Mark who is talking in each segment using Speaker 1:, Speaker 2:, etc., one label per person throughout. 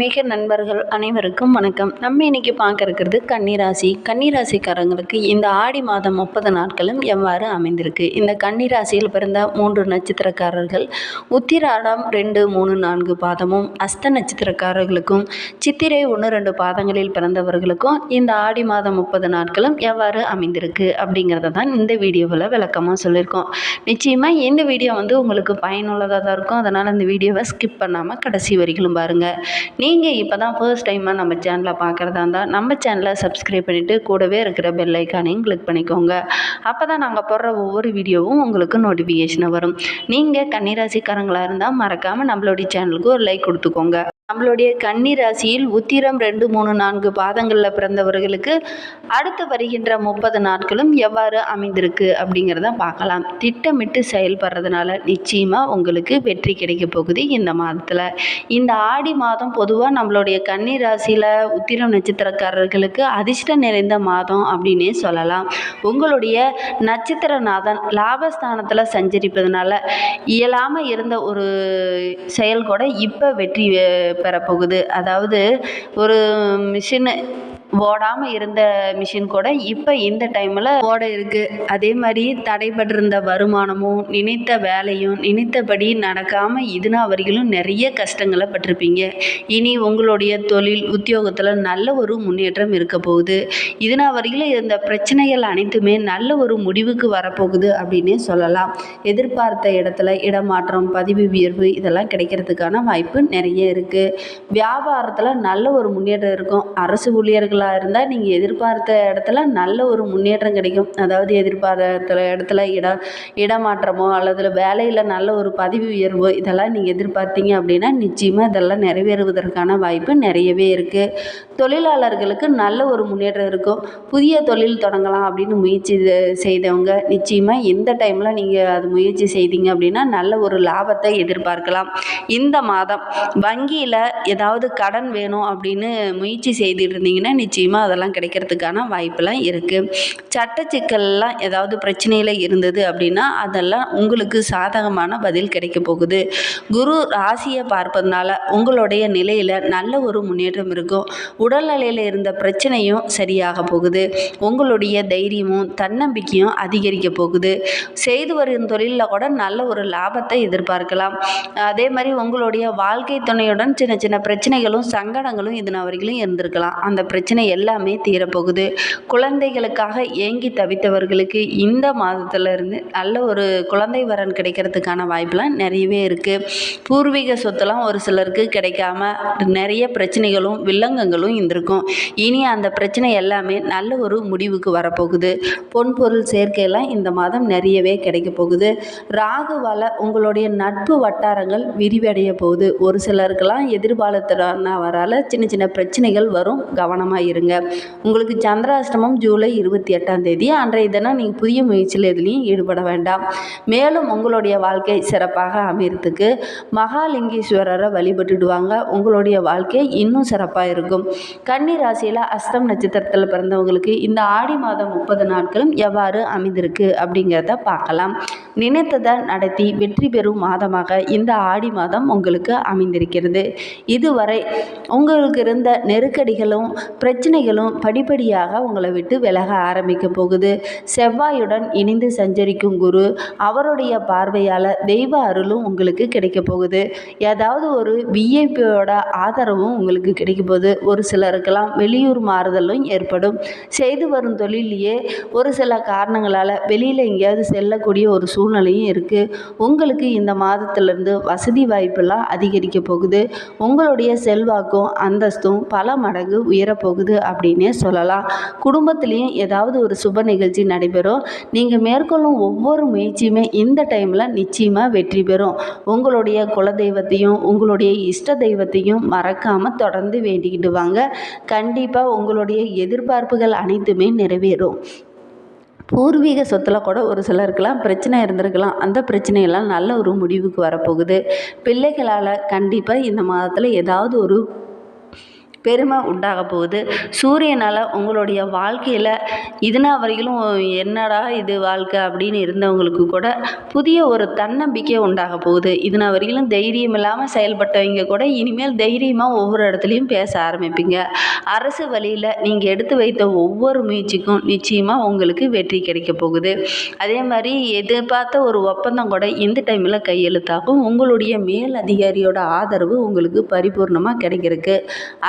Speaker 1: மிக நண்பர்கள் அனைவருக்கும் வணக்கம். நம்ம இன்னைக்கு பார்க்க இருக்கிறது கன்னிராசி. கன்னிராசிக்காரங்களுக்கு இந்த ஆடி மாதம் முப்பது நாட்களும் எவ்வாறு அமைந்திருக்கு? இந்த கன்னிராசியில் பிறந்த மூன்று நட்சத்திரக்காரர்கள் உத்திராடம் ரெண்டு மூணு நான்கு பாதமும் அஸ்த நட்சத்திரக்காரர்களுக்கும் சித்திரை ஒன்று ரெண்டு பாதங்களில் பிறந்தவர்களுக்கும் இந்த ஆடி மாதம் முப்பது நாட்களும் எவ்வாறு அமைந்திருக்கு அப்படிங்கிறத தான் இந்த வீடியோவில் விளக்கமாக சொல்லியிருக்கோம். நிச்சயமாக இந்த வீடியோ வந்து உங்களுக்கு பயனுள்ளதாக தான் இருக்கும். அதனால் இந்த வீடியோவை ஸ்கிப் பண்ணாமல் கடைசி வரைக்கும் பாருங்கள் நீங்கள் இப்போ தான் ஃபர்ஸ்ட் டைமாக நம்ம சேனலை பார்க்குறதா இருந்தால் நம்ம சேனலை சப்ஸ்கிரைப் பண்ணிவிட்டு கூடவே இருக்கிற பெல் ஐக்கானையும் கிளிக் பண்ணிக்கோங்க. அப்போ தான் நாங்கள் போடுற ஒவ்வொரு வீடியோவும் உங்களுக்கு நோட்டிஃபிகேஷனை வரும். நீங்கள் கன்னிராசிக்காரங்களாக இருந்தால் மறக்காமல் நம்மளுடைய சேனலுக்கு ஒரு லைக் கொடுத்துக்கோங்க. நம்மளுடைய கன்னி ராசியில் உத்திரம் ரெண்டு மூணு நான்கு பாதங்களில் பிறந்தவர்களுக்கு அடுத்து வருகின்ற முப்பது நாட்களும் எவ்வாறு அமைந்திருக்கு அப்படிங்கிறத பார்க்கலாம். திட்டமிட்டு செயல்படுறதுனால நிச்சயமாக உங்களுக்கு வெற்றி கிடைக்க போகுது இந்த மாதத்தில். இந்த ஆடி மாதம் பொதுவாக நம்மளுடைய கன்னி ராசியில் உத்திரம் நட்சத்திரக்காரர்களுக்கு அதிர்ஷ்டம் நிறைந்த மாதம் அப்படின்னே சொல்லலாம். உங்களுடைய நட்சத்திரநாதன் லாபஸ்தானத்தில் சஞ்சரிப்பதனால இயலாமல் இருந்த ஒரு செயல் கூட இப்போ வெற்றி பெறப்போகுது. அதாவது ஒரு மிஷினு ஓடாமல் இருந்த மிஷின் கூட இப்போ இந்த டைமில் ஓட இருக்குது அதே மாதிரி தடைபட்டிருந்த வருமானமும் நினைத்த வேலையும் நினைத்தபடி நடக்காமல் இதுனா வரைகளும் நிறைய கஷ்டங்களை பட்டிருப்பீங்க. இனி உங்களுடைய தொழில் உத்தியோகத்தில் நல்ல ஒரு முன்னேற்றம் இருக்க போகுது. இதுனா வரையிலும் இருந்த பிரச்சனைகள் அனைத்துமே நல்ல ஒரு முடிவுக்கு வரப்போகுது அப்படின்னே சொல்லலாம். எதிர்பார்த்த இடத்துல இடமாற்றம் பதிவு உயர்வு இதெல்லாம் கிடைக்கிறதுக்கான வாய்ப்பு நிறைய இருக்குது வியாபாரத்தில் நல்ல ஒரு முன்னேற்றம் இருக்கும். அரசு ஊழியர்கள் ஊழியர்களாக இருந்தால் நீங்கள் எதிர்பார்த்த இடத்துல நல்ல ஒரு முன்னேற்றம் கிடைக்கும். அதாவது எதிர்பார்த்த இடத்துல இடம் இடமாற்றமோ அல்லது வேலையில் நல்ல ஒரு பதவி உயர்வோ இதெல்லாம் நீங்கள் எதிர்பார்த்தீங்க அப்படின்னா நிச்சயமாக இதெல்லாம் நிறைவேறுவதற்கான வாய்ப்பு நிறையவே இருக்குது தொழிலாளர்களுக்கு நல்ல ஒரு முன்னேற்றம் இருக்கும். புதிய தொழில் தொடங்கலாம் அப்படின்னு முயற்சி செய்தவங்க நிச்சயமாக இந்த டைமில் நீங்கள் அது முயற்சி செய்தீங்க அப்படின்னா நல்ல ஒரு லாபத்தை எதிர்பார்க்கலாம். இந்த மாதம் வங்கியில் ஏதாவது கடன் வேணும் அப்படின்னு முயற்சி செய்துட்டு இருந்தீங்கன்னா நிச்சயமாக அதெல்லாம் கிடைக்கிறதுக்கான வாய்ப்பெல்லாம் இருக்குது சட்ட சிக்கல்லாம் ஏதாவது பிரச்சனையில் இருந்தது அப்படின்னா அதெல்லாம் உங்களுக்கு சாதகமான பதில் கிடைக்க போகுது. குரு ராசியை பார்ப்பதுனால உங்களுடைய நிலையில் நல்ல ஒரு முன்னேற்றம் இருக்கும். உடல்நிலையில் இருந்த பிரச்சனையும் சரியாக போகுது. உங்களுடைய தைரியமும் தன்னம்பிக்கையும் அதிகரிக்க போகுது. செய்து வரும் தொழிலில் கூட நல்ல ஒரு லாபத்தை எதிர்பார்க்கலாம். அதே மாதிரி உங்களுடைய வாழ்க்கை துணையுடன் சின்ன சின்ன பிரச்சனைகளும் சங்கடங்களும் இது வரைக்கும் இருந்திருக்கலாம். அந்த பிரச்சனை எல்லாமே தீரப்போகுது. குழந்தைகளுக்காக ஏங்கி தவித்தவர்களுக்கு இந்த மாதத்துலேருந்து நல்ல ஒரு குழந்தை வரன் கிடைக்கிறதுக்கான வாய்ப்பெலாம் நிறையவே இருக்குது பூர்வீக சொத்துலாம் ஒரு சிலருக்கு கிடைக்காம நிறைய பிரச்சனைகளும் வில்லங்கங்களும் இருந்திருக்கும். இனி அந்த பிரச்சனை எல்லாமே நல்ல ஒரு முடிவுக்கு வரப்போகுது. பொன் பொருள் சேர்க்கையெல்லாம் இந்த மாதம் நிறையவே கிடைக்க போகுது. ராகுவால் உங்களுடைய நட்பு வட்டாரங்கள் விரிவடைய போகுது. ஒரு சிலருக்கெல்லாம் எதிர்பாலத்தினவரால் சின்ன சின்ன பிரச்சனைகள் வரும். கவனமாக இருங்க. உங்களுக்கு சந்திராஷ்டமம் ஜூலை இருபத்தி எட்டாம் தேதி. அன்றைய தினம் நீங்கள் புதிய முயற்சியில் எதுலேயும் ஈடுபட வேண்டாம். மேலும் உங்களுடைய வாழ்க்கை சிறப்பாக அமையறதுக்கு மகாலிங்கேஸ்வரரை வழிபட்டுடுவாங்க. உங்களுடைய வாழ்க்கை இன்னும் சிறப்பாக இருக்கும். கன்னி ராசியில் அஸ்தம் நட்சத்திரத்தில் பிறந்தவங்களுக்கு இந்த ஆடி மாதம் முப்பது நாட்களும் எவ்வாறு அமைந்திருக்கு அப்படிங்கிறத பார்க்கலாம். நினைத்ததை நடத்தி வெற்றி பெறும் மாதமாக இந்த ஆடி மாதம் உங்களுக்கு அமைந்திருக்கிறது. இதுவரை உங்களுக்கு இருந்த நெருக்கடிகளும் பிரச்சனைகளும் படிப்படியாக உங்களை விட்டு விலக ஆரம்பிக்க போகுது. செவ்வாயுடன் இணைந்து சஞ்சரிக்கும் குரு அவருடைய பார்வையால் தெய்வ அருளும் உங்களுக்கு கிடைக்க போகுது. ஏதாவது ஒரு விஐபியோட ஆதரவும் உங்களுக்கு கிடைக்க போகுது. ஒரு சிலருக்கெல்லாம் வெளியூர் மாறுதலும் ஏற்படும். செய்து வரும் தொழிலையே ஒரு சில காரணங்களால் வெளியில் எங்கேயாவது செல்லக்கூடிய ஒரு சூழ்நிலையும் இருக்குது உங்களுக்கு இந்த மாதத்திலிருந்து வசதி வாய்ப்பெல்லாம் அதிகரிக்க போகுது. உங்களுடைய செல்வாக்கும் அந்தஸ்தும் பல மடங்கு உயரப்போகுது அப்படின்னே சொல்லலாம். குடும்பத்துலேயும் ஏதாவது ஒரு சுப நிகழ்ச்சி நடைபெறும். நீங்கள் மேற்கொள்ளும் ஒவ்வொரு முயற்சியுமே இந்த டைமில் நிச்சயமாக வெற்றி பெறும். உங்களுடைய குலதெய்வத்தையும் உங்களுடைய இஷ்ட தெய்வத்தையும் மறக்காமல் தொடர்ந்து வேண்டிக்கிட்டு வாங்க. கண்டிப்பாக உங்களுடைய எதிர்பார்ப்புகள் அனைத்துமே நிறைவேறும். பூர்வீக சொத்தில் கூட ஒரு சிலருக்கெல்லாம் பிரச்சனை இருந்திருக்கலாம். அந்த பிரச்சனையெல்லாம் நல்ல ஒரு முடிவுக்கு வரப்போகுது. பிள்ளைகளால் கண்டிப்பாக இந்த மாதத்தில் ஏதாவது ஒரு பெருமை உண்டாக போகுது. சூரியனால் உங்களுடைய வாழ்க்கையில் இதுனா வரையிலும் என்னடா இது வாழ்க்கை அப்படின்னு இருந்தவங்களுக்கு கூட புதிய ஒரு தன்னம்பிக்கை உண்டாக போகுது. இதுனா வரையிலும் தைரியம் இல்லாமல் செயல்பட்டவங்க கூட இனிமேல் தைரியமாக ஒவ்வொரு இடத்துலையும் பேச ஆரம்பிப்பீங்க. அரசு வழியில் நீங்கள் எடுத்து வைத்த ஒவ்வொரு முயற்சிக்கும் நிச்சயமாக உங்களுக்கு வெற்றி கிடைக்க போகுது. அதே மாதிரி எதிர்பார்த்த ஒரு ஒப்பந்தம் கூட இந்த டைமில் கையெழுத்தாகும். உங்களுடைய மேல் அதிகாரியோட ஆதரவு உங்களுக்கு பரிபூர்ணமாக கிடைக்கிறதுக்கு.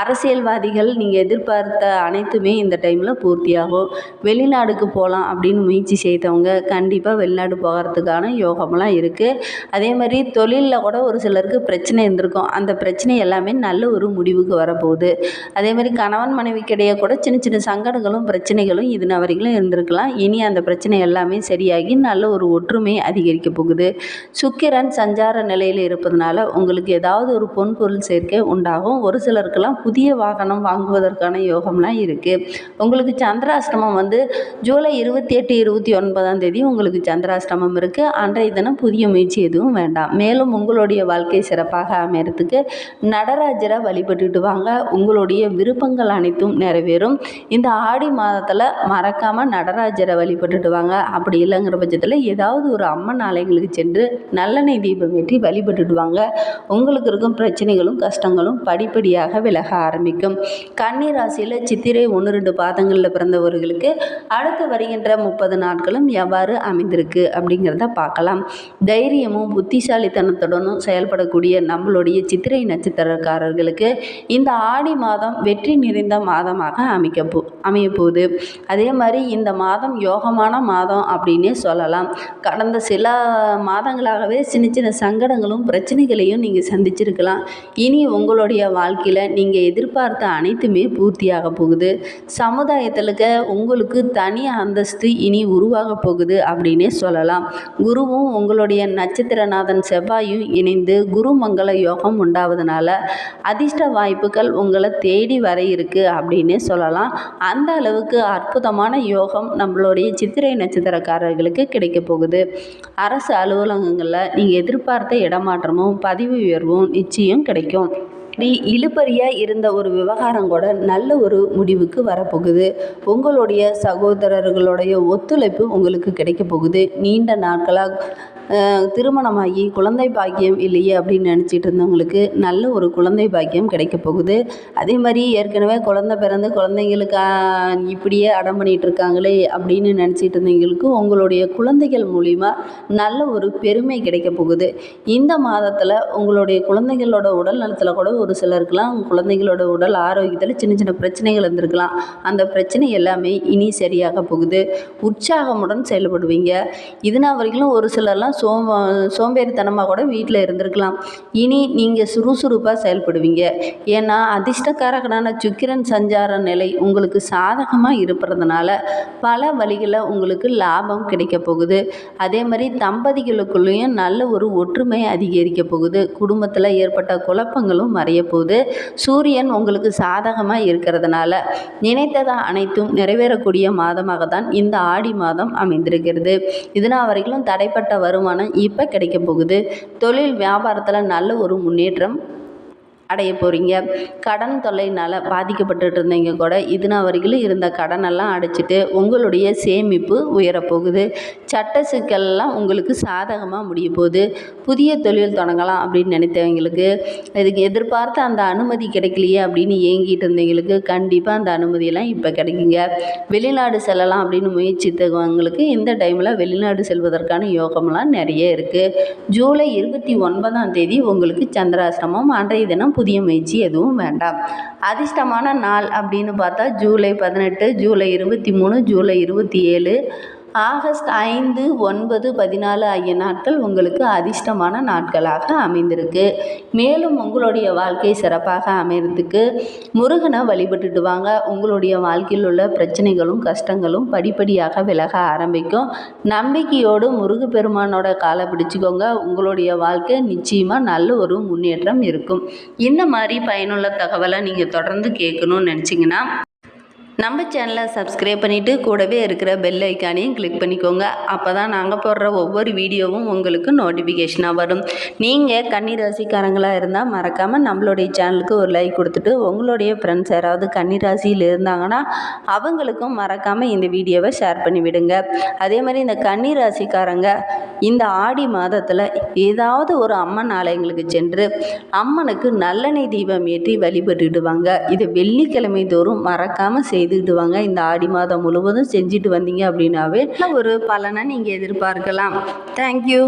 Speaker 1: அரசு அரசியல்வாதிகள் நீங்கள் எதிர்பார்த்த அனைத்துமே இந்த டைமில் பூர்த்தியாகும். வெளிநாடுக்கு போகலாம் அப்படின்னு முயற்சி செய்தவங்க கண்டிப்பாக வெளிநாடு போகிறதுக்கான யோகமெல்லாம் இருக்குது அதே மாதிரி தொழிலில் கூட ஒரு சிலருக்கு பிரச்சனை இருந்திருக்கும். அந்த பிரச்சனை எல்லாமே நல்ல ஒரு முடிவுக்கு வரப்போகுது. அதே மாதிரி கணவன் மனைவிக்கிடையே கூட சின்ன சின்ன சங்கடங்களும் பிரச்சனைகளும் இது வரைக்கும் இருந்திருக்கலாம். இனி அந்த பிரச்சனை எல்லாமே சரியாகி நல்ல ஒரு ஒற்றுமை அதிகரிக்க போகுது. சுக்கிரன் சஞ்சார நிலையில் இருப்பதனால உங்களுக்கு ஏதாவது ஒரு பொன் பொருள் சேர்க்கை உண்டாகும். ஒரு சிலருக்கெல்லாம் புதிய வாகனம் வாங்குவதற்கான யோகம்லாம் இருக்குது உங்களுக்கு சந்திராஷ்டமம் வந்து ஜூலை இருபத்தி எட்டு இருபத்தி ஒன்பதாம் தேதி உங்களுக்கு சந்திராஷ்டமம் இருக்குது அன்றைய தினம் புதிய முயற்சி எதுவும் வேண்டாம். மேலும் உங்களுடைய வாழ்க்கை சிறப்பாக அமையறதுக்கு நடராஜரை வழிபட்டுட்டு வாங்க. உங்களுடைய விருப்பங்கள் அனைத்தும் நிறைவேறும். இந்த ஆடி மாதத்தில் மறக்காமல் நடராஜரை வழிபட்டுட்டு வாங்க. அப்படி இல்லைங்கிற பட்சத்தில் ஏதாவது ஒரு அம்மன் ஆலயங்களுக்கு சென்று நல்லெண்ணெய் தீபம் ஏற்றி வழிபட்டுட்டு வாங்க. உங்களுக்கு இருக்கும் பிரச்சனைகளும் கஷ்டங்களும் படிப்படியாக விலக ஆரம்பிக்கும். கன்னி ராசியில் சித்திரை ஒன்று ரெண்டு பாதங்களில் பிறந்தவர்களுக்கு அடுத்து வருகின்ற முப்பது நாட்களும் எவ்வாறு அமைந்திருக்கு அப்படிங்கிறத பார்க்கலாம். தைரியமும் புத்திசாலித்தனத்துடனும் செயல்படக்கூடிய நம்மளுடைய சித்திரை நட்சத்திரக்காரர்களுக்கு இந்த ஆடி மாதம் வெற்றி நிறைந்த மாதமாக அமைக்க போ அமைய போகுது. அதே மாதிரி இந்த மாதம் யோகமான மாதம் அப்படின்னே சொல்லலாம். கடந்த சில மாதங்களாகவே சின்ன சின்ன சங்கடங்களும் பிரச்சனைகளையும் நீங்கள் சந்திச்சிருக்கலாம். இனி உங்களுடைய வாழ்க்கையில் நீங்கள் எதிர்பார்த்த அனைத்துமே பூர்த்தியாக போகுது. சமுதாயத்தில் உங்களுக்கு தனி அந்தஸ்து இனி உருவாக போகுது அப்படின்னே சொல்லலாம். குருவும் உங்களுடைய நட்சத்திரநாதன் செவ்வாயும் இணைந்து குருமங்கள யோகம் உண்டாவதுனால அதிர்ஷ்ட வாய்ப்புகள் உங்களை தேடி வர இருக்கு அப்படின்னே சொல்லலாம். அந்த அளவுக்கு அற்புதமான யோகம் நம்மளுடைய சித்திரை நட்சத்திரக்காரர்களுக்கு கிடைக்க போகுது. அரசு அலுவலகங்களில் நீங்கள் எதிர்பார்த்த இடமாற்றமும் பதிவு உயர்வும் நிச்சயம் கிடைக்கும். இப்படி இழுபறியாக இருந்த ஒரு விவகாரம் கூட நல்ல ஒரு முடிவுக்கு வரப்போகுது. உங்களுடைய சகோதரர்களுடைய ஒத்துழைப்பு உங்களுக்கு கிடைக்க போகுது. நீண்ட நாட்களாக திருமணமாகி குழந்தை பாக்கியம் இல்லையே அப்படின்னு நினச்சிட்டு இருந்தவங்களுக்கு நல்ல ஒரு குழந்தை பாக்கியம் கிடைக்க போகுது. அதே மாதிரி ஏற்கனவே குழந்த பிறந்து குழந்தைங்களுக்கு இப்படியே அடம் பண்ணிகிட்டு இருக்காங்களே அப்படின்னு நினச்சிட்டு இருந்தவங்களுக்கு உங்களுடைய குழந்தைகள் மூலிமா நல்ல ஒரு பெருமை கிடைக்க போகுது. இந்த மாதத்தில் உங்களுடைய குழந்தைகளோட உடல் நலத்தில் கூட ஒரு ஒரு சிலருக்குலாம் குழந்தைங்களோட உடல் ஆரோக்கியத்தில் சின்ன சின்ன பிரச்சனைகள் இருந்திருக்கலாம். அந்த பிரச்சனை எல்லாமே இனி சரியாக போகுது. உற்சாகமுடன் செயல்படுவீங்க. இதுனா வரைக்கும் ஒரு சிலர்லாம் சோம்ப சோம்பேறித்தனமாக கூட வீட்டில் இருந்திருக்கலாம். இனி நீங்கள் சுறுசுறுப்பாக செயல்படுவீங்க. ஏன்னா அதிர்ஷ்டக்காரகனான சுக்கிரன் சஞ்சார நிலை உங்களுக்கு சாதகமாக இருப்பதுனால பல வழிகளில் உங்களுக்கு லாபம் கிடைக்க போகுது. அதே மாதிரி தம்பதிகளுக்குள்ளேயும் நல்ல ஒரு ஒற்றுமை அதிகரிக்க போகுது. குடும்பத்தில் ஏற்பட்ட குழப்பங்களும் மறைய போகுது. சூரியன் உங்களுக்கு சாதகமாக இருக்கிறதுனால நினைத்ததா அனைத்தும் நிறைவேறக்கூடிய மாதமாக தான் இந்த ஆடி மாதம் அமைந்திருக்கிறது. இதனால் வரைக்கும் தடைப்பட்ட வருமானம் இப்போ கிடைக்க போகுது. தொழில் வியாபாரத்தில் நல்ல ஒரு முன்னேற்றம் அடைய போகிறீங்க கடன் தொல்லைனால் பாதிக்கப்பட்டுட்டு இருந்தீங்க கூட இதுனா வரைக்கும் இருந்த கடனெல்லாம் அடைச்சிட்டு உங்களுடைய சேமிப்பு உயரப்போகுது. சட்ட சிக்கல்லாம் உங்களுக்கு சாதகமாக முடிய போகுது. புதிய தொழில் தொடங்கலாம் அப்படின்னு நினைத்தவங்களுக்கு இதுக்கு எதிர்பார்த்த அந்த அனுமதி கிடைக்கலையே அப்படின்னு ஏங்கிட்டு இருந்தவங்களுக்கு கண்டிப்பாக அந்த அனுமதியெல்லாம் இப்போ கிடைக்குங்க. வெளிநாடு செல்லலாம் அப்படின்னு முயற்சித்தவங்களுக்கு இந்த டைமில் வெளிநாடு செல்வதற்கான யோகம்லாம் நிறைய இருக்குது ஜூலை இருபத்தி ஒன்பதாம் தேதி உங்களுக்கு சந்திராசிரமம் அன்றைய தினம் புதிய முயற்சி எதுவும் வேண்டாம். அதிர்ஷ்டமான நாள் அப்படின்னு பார்த்தா ஜூலை பதினெட்டு ஜூலை இருபத்தி மூணு ஜூலை இருபத்தி ஏழு ஆகஸ்ட் ஐந்து ஒன்பது பதினாலு ஆகிய நாட்கள் உங்களுக்கு அதிர்ஷ்டமான நாட்களாக அமைந்திருக்கு. மேலும் உங்களுடைய வாழ்க்கை சிறப்பாக அமைகிறதுக்கு முருகனை வழிபட்டுட்டு வாங்க. உங்களுடைய வாழ்க்கையில் உள்ள பிரச்சனைகளும் கஷ்டங்களும் படிப்படியாக விலக ஆரம்பிக்கும். நம்பிக்கையோடு முருகப்பெருமானோட காலை பிடிச்சிக்கோங்க. உங்களுடைய வாழ்க்கை நிச்சயமாக நல்ல ஒரு முன்னேற்றம் இருக்கும். இந்த மாதிரி பயனுள்ள தகவலை நீங்கள் தொடர்ந்து கேட்கணும்னு நினச்சிங்கன்னா நம்ம சேனலை சப்ஸ்கிரைப் பண்ணிவிட்டு கூடவே இருக்கிற பெல் ஐக்கானையும் கிளிக் பண்ணிக்கோங்க. அப்போ தான் நாங்கள் போடுற ஒவ்வொரு வீடியோவும் உங்களுக்கு நோட்டிஃபிகேஷனாக வரும். நீங்கள் கன்னிராசிக்காரங்களாக இருந்தால் மறக்காமல் நம்மளுடைய சேனலுக்கு ஒரு லைக் கொடுத்துட்டு உங்களுடைய ஃப்ரெண்ட்ஸ் யாராவது கன்னிராசியில் இருந்தாங்கன்னா அவங்களுக்கும் மறக்காமல் இந்த வீடியோவை ஷேர் பண்ணி விடுங்க. அதே மாதிரி இந்த கன்னிராசிக்காரங்க இந்த ஆடி மாதத்தில் ஏதாவது ஒரு அம்மன் ஆலயங்களுக்கு சென்று அம்மனுக்கு நல்லெண்ணெய் தீபம் ஏற்றி வழிபட்டுடுவாங்க. இது வெள்ளிக்கிழமை தோறும் மறக்காமல் செய்துக்கிடுவாங்க இந்த ஆடி மாதம் முழுவதும் செஞ்சுட்டு வந்தீங்க அப்படின்னாவே ஒரு பலனை நீங்கள் எதிர்பார்க்கலாம். தேங்க்யூ